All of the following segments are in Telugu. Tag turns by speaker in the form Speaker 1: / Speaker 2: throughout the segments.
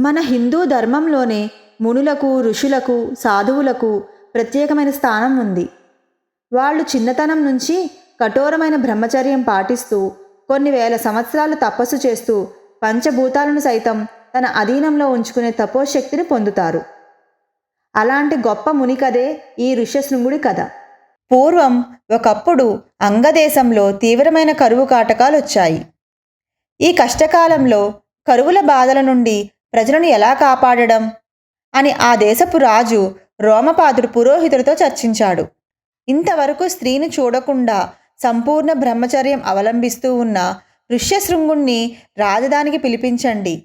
Speaker 1: మన హిందూ ధర్మంలోనే మునులకు ఋషులకు సాధువులకు ప్రత్యేకమైన స్థానం ఉంది. వాళ్ళు చిన్నతనం నుంచి కఠోరమైన బ్రహ్మచర్యం పాటిస్తూ కొన్ని వేల సంవత్సరాలు తపస్సు చేస్తూ పంచభూతాలను సైతం తన అధీనంలో ఉంచుకునే తపోశక్తిని పొందుతారు. అలాంటి గొప్ప ముని కథే ఈ ఋష్యశృంగుడి కథ. పూర్వం ఒకప్పుడు అంగదేశంలో తీవ్రమైన కరువు కాటకాలు వచ్చాయి ఈ కష్టకాలంలో కరువుల బాధల నుండి ప్రజలను ఎలా కాపాడడం? అని ఆ దేశపు రాజు రోమపాదుడు పురోహితుడితో చర్చించాడు. ఇంతవరకు స్త్రీని చూడకుండా సంపూర్ణ బ్రహ్మచర్యం అవలంబిస్తూ ఉన్న ఋష్యశృంగుణ్ణి రాజధానికి పిలిపించండి.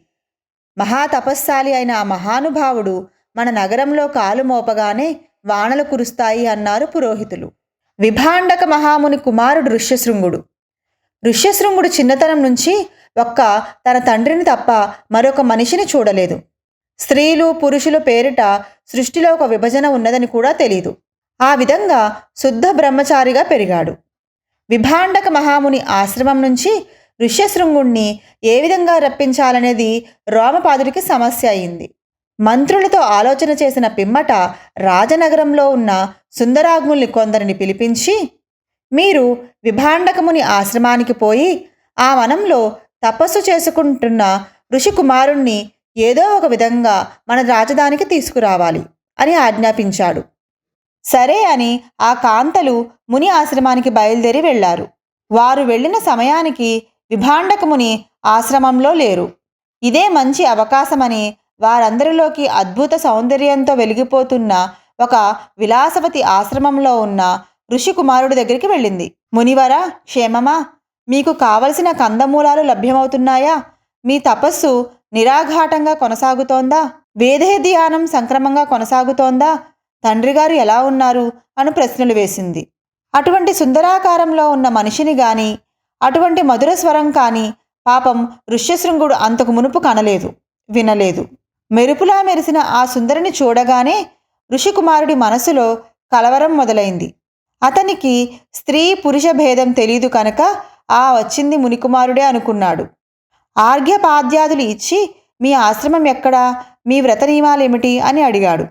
Speaker 1: మహాతపస్శాలి అయిన ఆ మహానుభావుడు మన నగరంలో కాలు మోపగానే వానలు కురుస్తాయి అన్నారు పురోహితులు. విభాండక మహాముని కుమారుడు ఋష్యశృంగుడు. ఋష్యశృంగుడు చిన్నతనం నుంచి ఒక్క తన తండ్రిని తప్ప మరొక మనిషిని చూడలేదు. స్త్రీలు పురుషుల పేరిట సృష్టిలో ఒక విభజన ఉన్నదని కూడా తెలియదు ఆ విధంగా శుద్ధ బ్రహ్మచారిగా పెరిగాడు. విభాండక మహాముని ఆశ్రమం నుంచి ఋష్యశృంగుణ్ణి ఏ విధంగా రప్పించాలనేది రోమపాదుడికి సమస్య అయింది. మంత్రులతో ఆలోచన చేసిన పిమ్మట రాజనగరంలో ఉన్న సుందరాగ్ముల్ని కొందరిని పిలిపించి మీరు విభాండకముని ఆశ్రమానికి పోయి ఆ వనంలో తపస్సు చేసుకుంటున్న ఋషికుమారుణ్ణి ఏదో ఒక విధంగా మన రాజధానికి తీసుకురావాలి అని ఆజ్ఞాపించాడు. సరే అని ఆ కాంతలు ముని ఆశ్రమానికి బయలుదేరి వెళ్ళారు వారు వెళ్ళిన సమయానికి విభాండకముని ఆశ్రమంలో లేరు. ఇదే మంచి అవకాశమని వారందరిలోకి అద్భుత సౌందర్యంతో వెలిగిపోతున్న ఒక విలాసవతి ఆశ్రమంలో ఉన్న ఋషికుమారుడి దగ్గరికి వెళ్ళింది. మునివర క్షేమమా? మీకు కావలసిన కందమూలాలు లభ్యమవుతున్నాయా? మీ తపస్సు నిరాఘాటంగా కొనసాగుతోందా? వేదే ధ్యానం సంక్రమంగా కొనసాగుతోందా? తండ్రిగారు ఎలా ఉన్నారు? అని ప్రశ్నలు వేసింది. అటువంటి సుందరాకారంలో ఉన్న మనిషిని గాని అటువంటి మధుర స్వరం కానీ పాపం ఋష్యశృంగుడు అంతకు మునుపు కనలేదు వినలేదు. మెరుపులా మెరిసిన ఆ సుందరిని చూడగానే ఋషికుమారుడి మనసులో కలవరం మొదలైంది. అతనికి స్త్రీ పురుష భేదం తెలియదు కనుక ఆ వచ్చింది మునికుమారుడే అనుకున్నాడు. ఆర్ఘ్యపాద్యాదులు ఇచ్చి మీ ఆశ్రమం ఎక్కడా? మీ వ్రత నియమాలేమిటి అని అడిగాడు.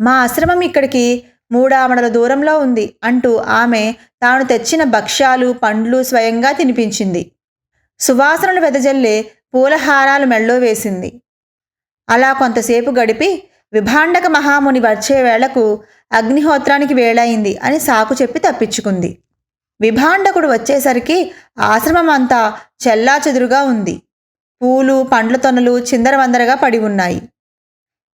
Speaker 1: మా ఆశ్రమం ఇక్కడికి మూడామడల దూరంలో ఉంది అంటూ ఆమె తాను తెచ్చిన భక్ష్యాలు పండ్లు స్వయంగా తినిపించింది. సువాసనలు వెదజల్లే పూలహారాలు మెళ్ళో వేసింది. అలా కొంతసేపు గడిపి విభాండక మహాముని వచ్చే వేళకు అగ్నిహోత్రానికి వేళయింది అని సాకు చెప్పి తప్పించుకుంది. విభాండకుడు వచ్చేసరికి ఆశ్రమం అంతా చెల్లాచెదురుగా ఉంది. పూలు పండ్ల తొనలు చిందరవందరగా పడి ఉన్నాయి.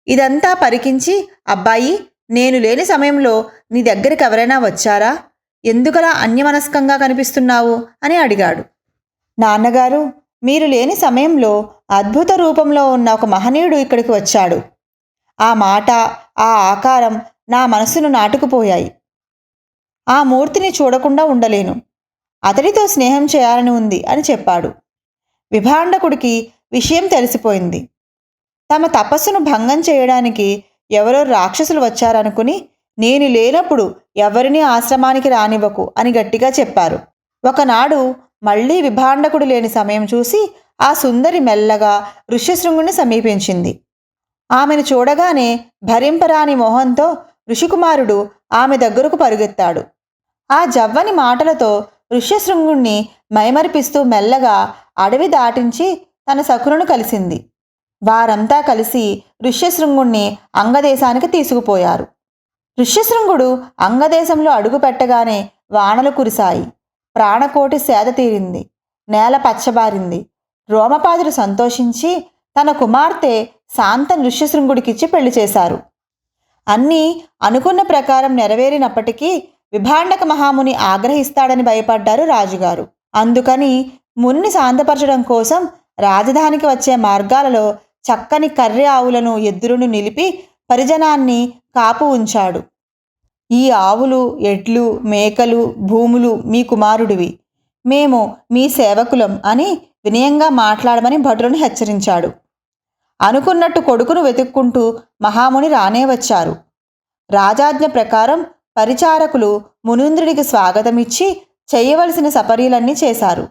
Speaker 1: ఇదంతా పరికించి అబ్బాయి నేను లేని సమయంలో నీ దగ్గరికి ఎవరైనా వచ్చారా? ఎందుకలా అన్యమనస్కంగా కనిపిస్తున్నావు? అని అడిగాడు. నాన్నగారు మీరు లేని సమయంలో అద్భుత రూపంలో ఉన్న ఒక మహనీయుడు ఇక్కడికి వచ్చాడు. ఆ మాట ఆ ఆకారం నా మనసును నాటుకుపోయాయి. ఆ మూర్తిని చూడకుండా ఉండలేను. అతడితో స్నేహం చేయాలని ఉంది అని చెప్పాడు. విభాండకుడికి విషయం తెలిసిపోయింది. తమ తపస్సును భంగం చేయడానికి ఎవరో రాక్షసులు వచ్చారనుకుని నేను లేనప్పుడు ఎవరిని ఆశ్రమానికి రానివ్వకు అని గట్టిగా చెప్పారు. ఒకనాడు మళ్ళీ విభాండకుడు లేని సమయం చూసి ఆ సుందరి మెల్లగా ఋష్యశృంగుని సమీపించింది. ఆమెను చూడగానే భరింపరాని మోహంతో ఋషికుమారుడు ఆమె దగ్గరకు పరుగెత్తాడు. ఆ జవ్వని మాటలతో ఋష్యశృంగుణ్ణి మైమరిపిస్తూ మెల్లగా అడవి దాటించి తన సఖులను కలిసింది. వారంతా కలిసి ఋష్యశృంగుణ్ణి అంగదేశానికి తీసుకుపోయారు. ఋష్యశృంగుడు అంగదేశంలో అడుగు పెట్టగానే వానలు కురిశాయి. ప్రాణకోటి సేద తీరింది. నేల పచ్చబారింది. రోమపాదుడు సంతోషించి తన కుమార్తె శాంత నృష్యశృంగుడికిచ్చి పెళ్ళి చేశారు. అన్నీ అనుకున్న ప్రకారం నెరవేరినప్పటికీ విభాండక మహాముని ఆగ్రహిస్తాడని భయపడ్డారు రాజుగారు. అందుకని మున్ని శాంతపరచడం కోసం రాజధానికి వచ్చే మార్గాలలో చక్కని కర్రె ఆవులను ఎద్దులను నిలిపి పరిజనాన్ని కాపు ఉంచాడు. ఈ ఆవులు ఎడ్లు మేకలు భూములు మీ కుమారుడివి. మేము మీ సేవకులం అని వినయంగా మాట్లాడమని భటులను హెచ్చరించాడు. అనుకున్నట్టు కొడుకును వెతుక్కుంటూ మహాముని రానే వచ్చారు. రాజాజ్ఞ ప్రకారం పరిచారకులు మునీంద్రుడికి స్వాగతమిచ్చి చేయవలసిన సపర్యలన్నీ చేశారు.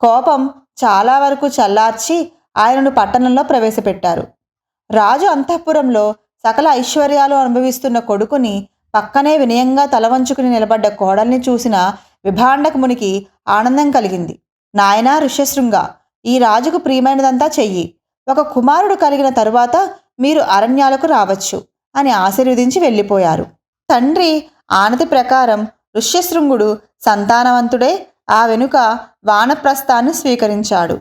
Speaker 1: కోపం చాలా వరకు చల్లార్చి ఆయనను పట్టణంలో ప్రవేశపెట్టారు. రాజు అంతఃపురంలో సకల ఐశ్వర్యాలు అనుభవిస్తున్న కొడుకుని పక్కనే వినయంగా తలవంచుకుని నిలబడ్డ కోడల్ని చూసిన విభాండకమునికి ఆనందం కలిగింది. నాయనా ఋష్యశృంగ ఈ రాజుకు ప్రియమైనదంతా చెయ్యి. ఒక కుమారుడు కలిగిన తరువాత మీరు అరణ్యాలకు రావచ్చు అని ఆశీర్వదించి వెళ్ళిపోయారు. తండ్రి ఆనతి ప్రకారం ఋష్యశృంగుడు సంతానవంతుడే. ఆ వెనుక వానప్రస్థాన్ని స్వీకరించాడు.